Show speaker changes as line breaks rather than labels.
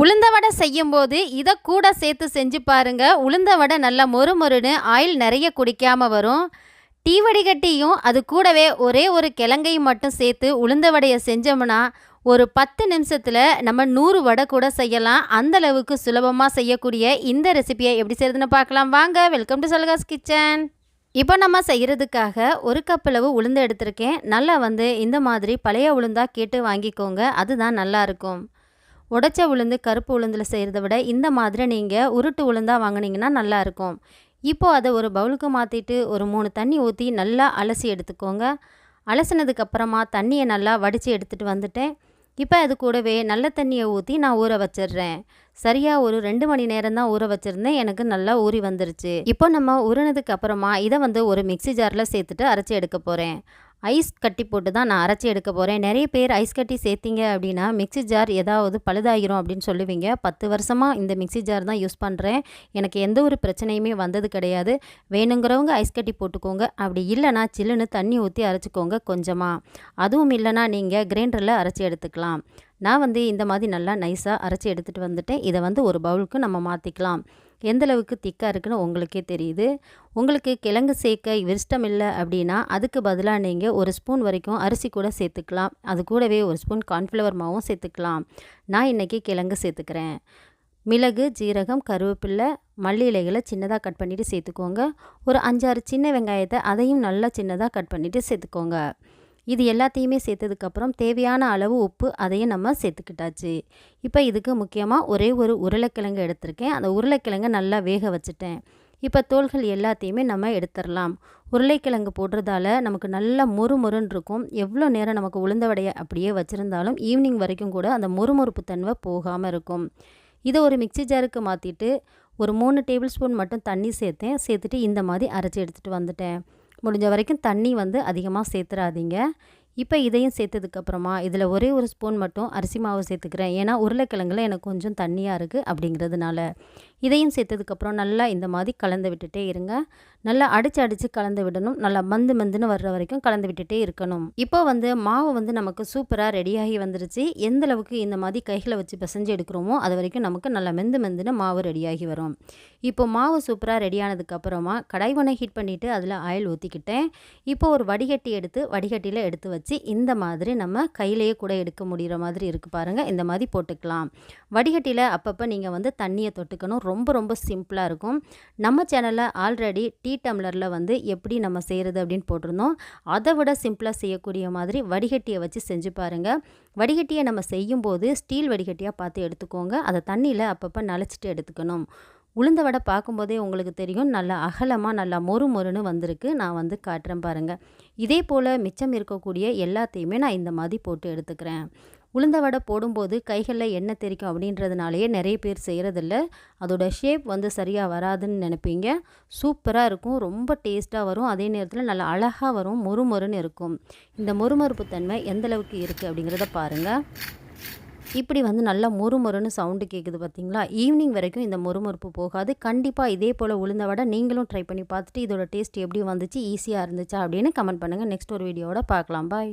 உளுந்த வடை செய்யும்போது இதை கூட சேர்த்து செஞ்சு பாருங்க. உளுந்த வடை நல்லா மொறு மொறுன்னு ஆயில் நிறைய குடிக்காமல் வரும். டீ வடிகட்டியும் அது கூடவே ஒரே ஒரு கிழங்கையும் மட்டும் சேர்த்து உளுந்த வடையை செஞ்சோம்னா ஒரு பத்து நிமிஷத்தில் நம்ம நூறு வடை கூட செய்யலாம். அந்த அளவுக்கு சுலபமாக செய்யக்கூடிய இந்த ரெசிபியை எப்படி செய்யறதுன்னு பார்க்கலாம். வாங்க வெல்கம் டு சல்காஸ் கிச்சன் இப்போ நம்ம செய்கிறதுக்காக ஒரு கப் அளவு உளுந்து எடுத்திருக்கேன். நல்லா வந்து இந்த மாதிரி பழைய உளுந்தாக கேட்டு வாங்கிக்கோங்க. அதுதான் நல்லா இருக்கும். உடச்ச உளுந்து கருப்பு உளுந்தில் செய்கிறத விட இந்த மாதிரி நீங்கள் உருட்டு உளுந்தாக வாங்கினீங்கன்னா நல்லாயிருக்கும் இப்போது அதை ஒரு பவுலுக்கு மாற்றிட்டு ஒரு மூணு தண்ணி ஊற்றி நல்லா அலசி எடுத்துக்கோங்க. அலசினதுக்கப்புறமா தண்ணியை நல்லா வடித்து எடுத்துகிட்டு வந்துட்டேன். இப்போ அது கூடவே நல்ல தண்ணியை ஊற்றி நான் ஊற வச்சிடுறேன். சரியாக ஒரு ரெண்டு மணி நேரம் தான் ஊற வச்சுருந்தேன். எனக்கு நல்லா ஊறி வந்துருச்சு. இப்போ நம்ம ஊறினதுக்கு அப்புறமா இதை வந்து ஒரு மிக்சி ஜாரில் சேர்த்துட்டு அரைச்சி எடுக்க போகிறேன் ஐஸ் கட்டி போட்டு தான் நான் அரைச்சி எடுக்க போகிறேன் நிறைய பேர் ஐஸ் கட்டி சேர்த்திங்க அப்படின்னா மிக்சி ஜார் ஏதாவது பழுதாகிரும் அப்படின்னு சொல்லுவீங்க. பத்து வருஷமாக இந்த மிக்சி ஜார் தான் யூஸ் பண்ணுறேன் எனக்கு எந்த ஒரு பிரச்சனையுமே வந்தது கிடையாது. வேணுங்கிறவங்க ஐஸ் கட்டி போட்டுக்கோங்க. அப்படி இல்லைனா சில்லுன்னு தண்ணி ஊற்றி அரைச்சிக்கோங்க கொஞ்சமாக அதுவும் இல்லைனா நீங்கள் கிரைண்டரில் அரைச்சி எடுத்துக்கலாம். நான் வந்து இந்த மாதிரி நல்லா நைஸாக அரைச்சி எடுத்துகிட்டு வந்துட்டேன். இதை வந்து ஒரு பவுலுக்கு நம்ம மாற்றிக்கலாம் எந்தளவுக்கு திக்காக இருக்குன்னு உங்களுக்கே தெரியுது. உங்களுக்கு கிழங்கு சேர்க்க விருஷ்டம் இல்லை அப்படின்னா அதுக்கு பதிலாக நீங்கள் ஒரு ஸ்பூன் வரைக்கும் அரிசி கூட சேர்த்துக்கலாம். அது கூடவே ஒரு ஸ்பூன் கார்ன்ஃப்ளவர் மாவும் சேர்த்துக்கலாம். நான் இன்றைக்கி கிழங்கு சேர்த்துக்கிறேன். மிளகு ஜீரகம் கருவேப்பில்லை மல்லி இலைகளை சின்னதாக கட் பண்ணிவிட்டு சேர்த்துக்கோங்க. ஒரு அஞ்சாறு சின்ன வெங்காயத்தை அதையும் நல்லா சின்னதாக கட் பண்ணிவிட்டு சேர்த்துக்கோங்க. இது எல்லாத்தையுமே சேர்த்ததுக்கப்புறம் தேவையான அளவு உப்பு அதையும் நம்ம சேர்த்துக்கிட்டாச்சு. இப்போ இதுக்கு முக்கியமாக ஒரே ஒரு உருளைக்கிழங்கு எடுத்திருக்கேன். அந்த உருளைக்கிழங்கை நல்லா வேக வச்சுட்டேன். இப்போ தோள்கள் எல்லாத்தையுமே நம்ம எடுத்துடலாம். உருளைக்கிழங்கு போடுறதால நமக்கு நல்ல மொறு மொறுன்னு இருக்கும் எவ்வளோ நேரம் நமக்கு உளுந்த வடையை அப்படியே வச்சுருந்தாலும் ஈவினிங் வரைக்கும் கூட அந்த மொறுமொறுப்பு தன்மை போகாமல் இருக்கும். இதை ஒரு மிக்சி ஜாருக்கு மாற்றிட்டு ஒரு மூணு டேபிள் ஸ்பூன் மட்டும் தண்ணி சேர்த்தேன். சேர்த்துட்டு இந்த மாதிரி அரைச்சி எடுத்துகிட்டு வந்துட்டேன். முடிஞ்ச வரைக்கும் தண்ணி வந்து அதிகமாக சேர்த்துறாதீங்க. இப்போ இதையும் சேர்த்ததுக்கப்புறமா இதில் ஒரே ஒரு ஸ்பூன் மட்டும் அரிசி மாவு சேர்த்துக்கிறேன். ஏன்னா உருளைக்கிழங்குல எனக்கு கொஞ்சம் தண்ணியாக இருக்குது அப்படிங்கிறதுனால. இதையும் சேர்த்ததுக்கப்புறம் நல்லா இந்த மாதிரி கலந்து விட்டுட்டே இருங்க. நல்லா அடித்து அடித்து கலந்து விடணும். நல்லா மந்து மந்துன்னு வர்ற வரைக்கும் கலந்து விட்டுட்டே இருக்கணும். இப்போ வந்து மாவு வந்து நமக்கு சூப்பராக ரெடியாகி வந்துருச்சு. எந்த அளவுக்கு இந்த மாதிரி கைகளை வச்சு பிசைஞ்சு எடுக்கிறோமோ அது வரைக்கும் நமக்கு நல்லா மெந்து மெந்துன்னு மாவு ரெடியாகி வரும். இப்போ மாவு சூப்பராக ரெடியானதுக்கப்புறமா கடைவனை ஹீட் பண்ணிவிட்டு அதில் ஆயில் ஊற்றிக்கிட்டேன் இப்போ ஒரு வடிகட்டி எடுத்து வடிகட்டியில் எடுத்து வச்சு இந்த மாதிரி நம்ம கையிலேயே கூட எடுக்க முடிகிற மாதிரி இருக்குது பாருங்கள் இந்த மாதிரி போட்டுக்கலாம். வடிகட்டியில் அப்பப்போ நீங்கள் வந்து தண்ணியை தொட்டுக்கணும். ரொம்ப ரொம்ப சிம்பிளாக இருக்கும். நம்ம சேனலில் ஆல்ரெடி டீ டம்ளரில் வந்து எப்படி நம்ம செய்கிறது அப்படின்னு போட்டிருந்தோம். அதை விட சிம்பிளாக செய்யக்கூடிய மாதிரி வடிகட்டியை வச்சு செஞ்சு பாருங்கள் வடிகட்டியை நம்ம செய்யும்போது ஸ்டீல் வடிகட்டியாக பார்த்து எடுத்துக்கோங்க. அதை தண்ணியில் அப்பப்போ நனைச்சிட்டு எடுத்துக்கணும். உளுந்த வடை பார்க்கும்போதே உங்களுக்கு தெரியும். நல்லா அகலமாக நல்லா மொறு மொறுன்னு வந்திருக்கு. நான் வந்து காட்டுறேன் பாருங்கள் இதே போல் மிச்சம் இருக்கக்கூடிய எல்லாத்தையுமே நான் இந்த மாதிரி போட்டு எடுத்துக்கிறேன். உளுந்த வடை போடும்போது கைகளில் எண்ணெய் தெரிக்கும் அப்படின்றதுனாலேயே நிறைய பேர் செய்கிறதில்ல அதோட ஷேப் வந்து சரியாக வராதுன்னு நினைப்பீங்க. சூப்பராக இருக்கும். ரொம்ப டேஸ்ட்டாக வரும். அதே நேரத்தில் நல்லா அழகாக வரும். மொறுமொறுன்னு இருக்கும். இந்த மொறுமொறுப்பு தன்மை எந்தளவுக்கு இருக்குது அப்படிங்கிறத பாருங்கள் இப்படி வந்து நல்லா மொறுமொறுன்னு சவுண்டு கேட்குது பார்த்தீங்களா ஈவினிங் வரைக்கும் இந்த மொறுமொறுப்பு போகாது. கண்டிப்பாக இதே போல் உளுந்த வடை நீங்களும் ட்ரை பண்ணி பார்த்துட்டு இதோட டேஸ்ட் எப்படி வந்துச்சு ஈஸியாக இருந்துச்சா அப்படின்னு கமெண்ட் பண்ணுங்கள் நெக்ஸ்ட் ஒரு வீடியோவோட பார்க்கலாம். பாய்